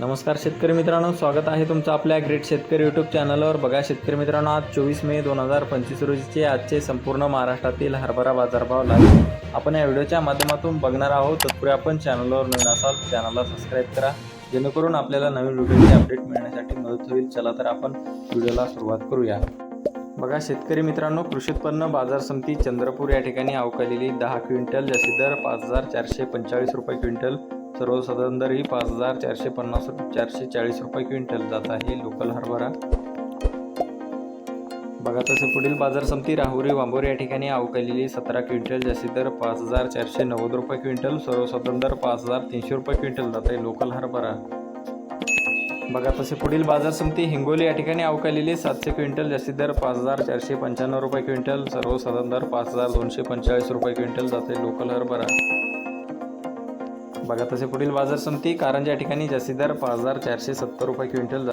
नमस्कार शेतकरी मित्रांनो स्वागत आहे तुमचं आपल्या ग्रेट शेतकरी यूट्यूब चॅनलवर बघा शेतकरी मित्रांनो आज चोवीस मे दोन हजार पंचवीस रोजीचे आजचे संपूर्ण महाराष्ट्रातील हरभरा बाजारभाव लागले आपण या व्हिडिओच्या माध्यमातून बघणार आहोत. तत्पूर्वी आपण चॅनलवर नवीन असाल चॅनलला सबस्क्राईब करा. जेणेकरून आपल्याला नवीन व्हिडिओचे अपडेट मिळण्यासाठी मदत होईल. चला तर आपण व्हिडिओला सुरुवात करूया. बघा शेतकरी मित्रांनो कृषी उत्पन्न बाजार समिती चंद्रपूर या ठिकाणी अवकालेली दहा क्विंटल जास्ती दर पाच हजार चारशे पंचेचाळीस रुपये क्विंटल सर्वसाधारण दर ही पाच हजार चारशे पन्नास चारशे चाळीस रुपये क्विंटल जात आहे लोकल हरभरा. बघा तसे पुढील बाजार समिती राहुरी वांबोरी या ठिकाणी अवकालेली सतरा क्विंटल जास्ती दर पाच हजार चारशे नव्वद रुपये क्विंटल सर्वसाधारण दर पाच हजार तीनशे रुपये क्विंटल जात आहे लोकल हरभरा. बघा तसे पुढील बाजार समिती हिंगोली या ठिकाणी अवकालेली सातशे क्विंटल जास्ती दर पाच हजार चारशे पंच्याण्णव रुपये क्विंटल सर्वसाधारण दर पाच हजार दोनशे पंचेचाळीस रुपये क्विंटल जाते लोकल हरभरा. बघा तसे पुढील बाजार समिती कारंजा या ठिकाणी जास्तीत दर पाच हजार चारशे सत्तर रुपये क्विंटल